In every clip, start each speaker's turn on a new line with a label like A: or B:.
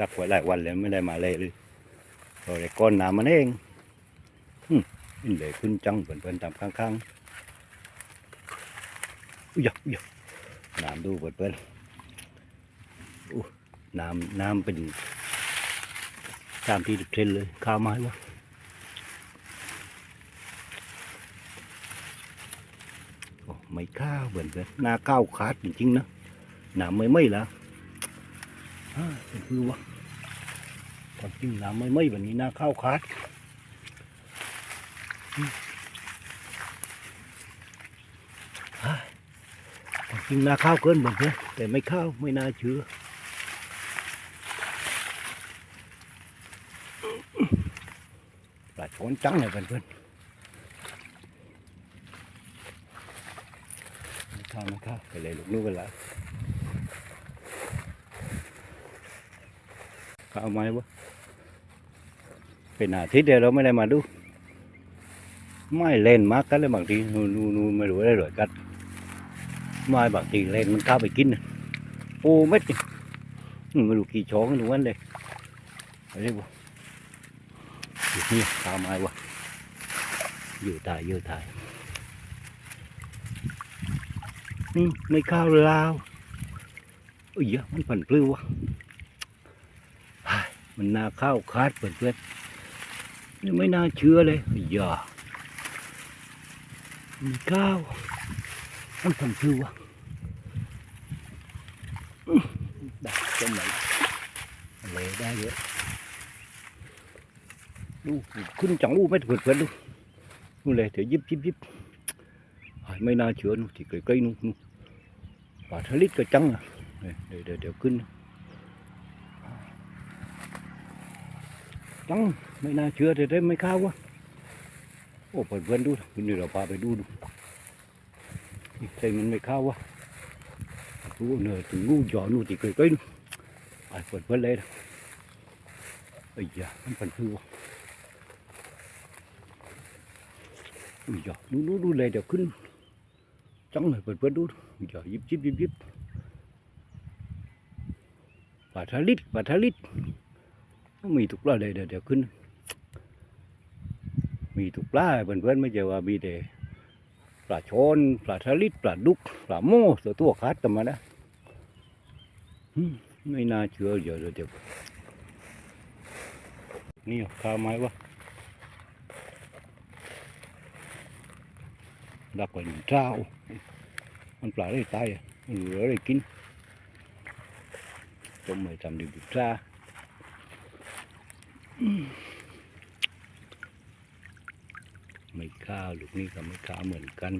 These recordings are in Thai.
A: ดักไว้หลายวันแล้วไม่ได้มาเลยเลยเราได้ก้อนน้ำมันเองอืมนี่เลยขึ้นจังเพื่อนๆตามข้างๆอุ้ยอุ้ยน้ำดูเพื่อนๆน้ำน้ำเป็นตามที่เทรนเลยข้าวไม้วะไม่ข้าวเพื่อนๆหน้าข้าวขาดจริงๆนะน้ำไม่ไม่แล้วอ่า เป็นคือวะความจริงน้ำไม่ไม่แบบนี้น่าเข้าวคัดอืมอ่าความจริงนาข้าวเกินหมดเลยแต่ไม่ข้าวไม่น่าเชื่อปลาชนจังเลยเพื่อนๆไม่ข้าไม่ข้าไปเลยลูกนู้นกันละ เขาเอาไหมวะเป็นอาทิตย์เดียวเราไม่ได้มาดู ไม่เล่นมากกันเลยบางทีนูนูนูไม่รู้ได้หรอยกัดไม่บางทีเล่นมันข้าไปกินน่ะปูเม็ดนี่อืมไม่รู้กี่ช้องดูวันเลยไปเรียกว่อยู่นี่ข้าวไม้วะอยู่ตายอยู่ตายอืมไม่ข้าวลาวเอ้ยมันผันปลื้อวะ มันน่าข้าวคาดเพื่อนๆนี่ไม่น่าเชื่อเลยอย่ามีข้าวมันทำชื่อวะได้ตรงไหนเลยได้เยอะดูขึ้นจังอู้ไม่เพื่อนๆดูนู่นเลยเดี๋ยวยิบยิบยิบไม่น่าเชื่อนู่นที่ใกล้ๆนู่นป่าทะลิดก็จังอะเดี๋ยเดี๋ยวเดี๋ยวขึ้น จัง ไม่น่าเชื่อแต่ได้ไม่เข้าวะโอ้เปิดเพื่อนดูวันนี้เราพาไปดูดูใส่มันไม่เข้าวะดูเนอะถึงงูหยอนู่นที่เคยๆนู่นไปเปิดเพื่อนเลยนะไอ้ยามันเป็นคือวะอุ้ยยาดูดูดูเลยเดี๋ยวขึ้นจังเลยเปิดเพื่อนดูอุ้ยยายิบยิบยิบยิบปลาทะลิดปลาทะลิด มีทุกปลาเลยเดี๋ยวเดี๋ยวขึ้น มีทุกปลาเพื่อนๆไม่ใช่ว่ามีแต่ปลาชอนปลาทะลิดปลาดุกปลาโม่ตัวตัวคัดกันมานะไม่น่าเชื่อเดี๋ยวเดี๋ยวนี่ข้าวไม้วะดักไว้หนึ่งเจ้ามันปลาได้ตายอะมันเหลือได้กินต้มไม่ทำดีบุตรา ไม่ข้าวลูกนี่ก็ไม่ข้าวเหมือนกัน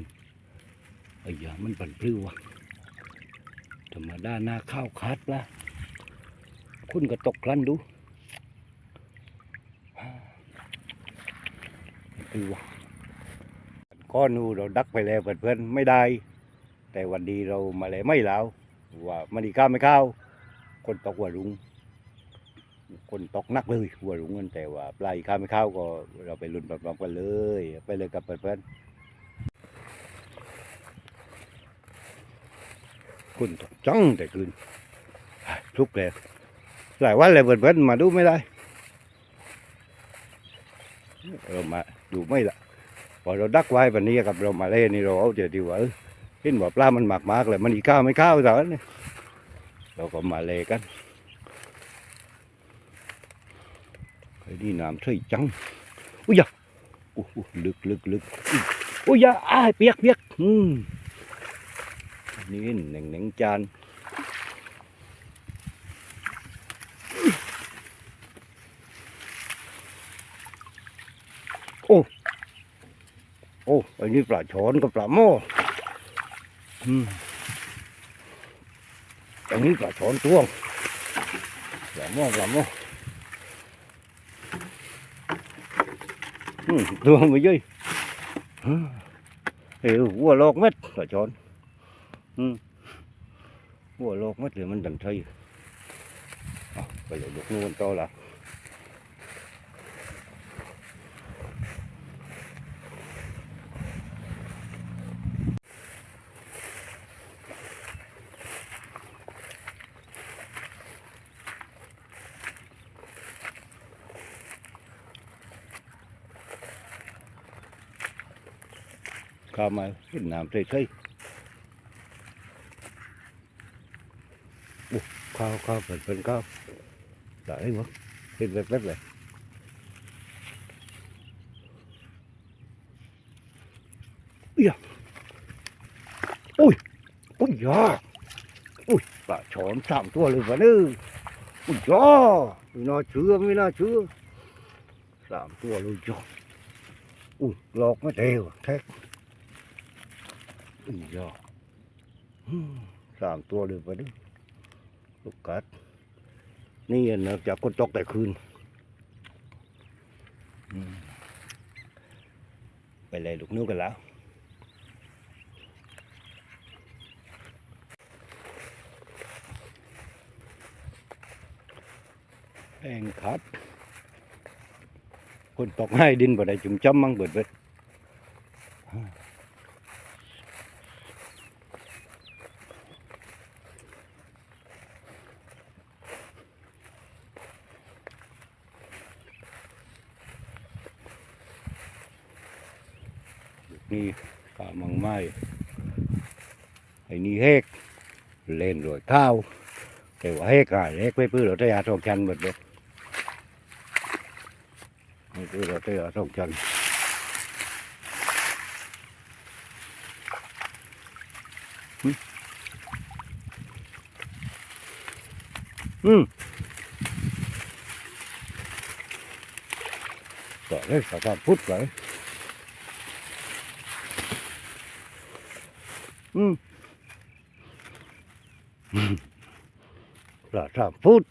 A: ไอ้ยามันปั่นพลิ้วะธรรมดาหน้าข้าวคัดละคุณก็ตกคลันดูพลิ้วะก้อนนูเราดักไปแล้วเพื่อนๆไม่ได้ แต่วันดีเรามาเลยไม่แล้วว่ามันดีข้าวไม่ข้าวคนตกหัวรุง คนตกนักเลยหัวรุงกันแต่ว่าปลายข้าวไม่ข้าวก็เราไปลุ้นพร้อมๆกันเลย ไปเลยกับเพื่อนๆคุณตกจังแต่คืนทุกเลยหลายวันเลยเพื่อนๆมาดูไม่ได้เรามาดูไม่ละพอเราดักไว้วันนี้กับเรามาเล่นนี่เราเอาเดี๋ยวดีกว่าเห็นว่าปลามันหมากมากเลยมันอีกข้าวไม่ข้าวแต่ว่าเนี่ยเราก็มาเล่กัน ไอ้นี่น้ำใช่จังอุ้ยยะโอ้ลึกลึกลึกอุ้ยอุ้ยะอ้ายเปียกเปียกอืมนี่หนึ่งหนึ่งจานโอ้โอ้ไอ้นี่ปลาช้อนกับปลาโม่อืมอันนี้ปลาช้อนตัวงปลาโม่ปลาโม่ ตัวมาเยอะเออวัวลอกเม็ดต่อช้อนวัวลอกเม็ดหรือมันดันใช่ไปเดี๋ยวลูกนู่นต่อละ là ข้ามาเห็นน้ำใสๆโอ้ข้าวข้าวเป็นเป็นข้าวได้ไหมเห็นแบบแบบเลยเอ้ยโอ้ยโอ้ยยาโอ้ยปลาช้อนสามตัวเลยวะเนี่ยโอ้ยยาไม่น่าเชื่อไม่น่าเชื่อสามตัวเลยจ้ะอุ้ยหลอกไม่เดียวแท็ กอุ้ยยาอืมสามตัวเลยวะเนี่ยลูกกัด นี่เนะจากคนตกแต่คืนไปเลยลูกนิ้วกันแล้วแองคัดคนตกให้ดินบ่ได้จุ่มจ้ำมั่งเบิดเบิด นี่กามังไม้ไอ้นี่เฮกเล่นรวยข้าวแต่ว่าเฮกหายเฮกไปพื้นเราได้ยาสองชั้นหมดเลยไม่พื้นเราได้ยาสองชั้นหึอืมต่อเลยสามพุทธเลย อืมปลาสามฟุต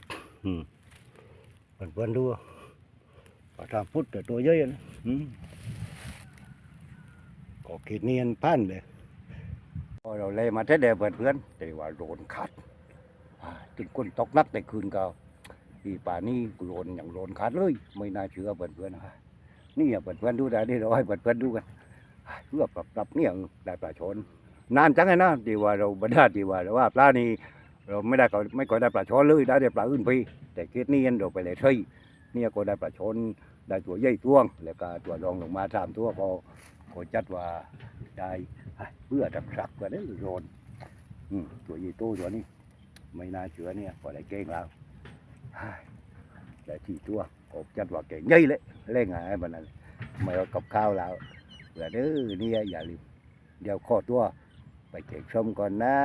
A: อืมเพื่อนเพื่อนๆดูปลาสามฟุตแต่ตัวเยอะนะอืมก็คิดเนียนพันเลยพอเราเลยมาเทเดเพื่อนเพื่อนๆแต่ว่าโดนขัดอ่าถึงคนตกนักแต่คืนก็ปีป่านี้โดนอย่างโดนขัดเลย ไม่น่าเชื่อเพื่อนเพื่อนนะนี่อะเพื่อนเพื่อนดูได้นี่เราให้เพื่อนเพื่อนดูกันเพื่อปรับปรับเนี่ยได้ปลาชน นานจังไงนะที่ว่าเราบรรดาที่ว่าเราว่าปลานี่เราไม่ได้ก็ไม่ก็ได้ปลาช้อนเลยได้แต่ปลาอื่นพี่แต่เคสนี้เราไปเลยใช่เนี่ยก็ได้ปลาช้อนได้ตัวใหญ่ตัวง แล้วก็ตัวรองลงมาสามตัวก็ก็จัดว่าได้เพื่อดับสักกว่านี้โรนตัวใหญ่โตตัวนี้ ไม่น่าเชื่อเนี่ยก็ได้เก่งแล้วได้ที่ตัวก็จัดว่าเก่งใหญ่เลยเล่งไงบ้านั้นไม่เอากับข้าวแล้วเผื่อเด้อเนี่ยอย่าลืมเดี๋ยวข้อตัว ไปเก็บชมก่อนนะ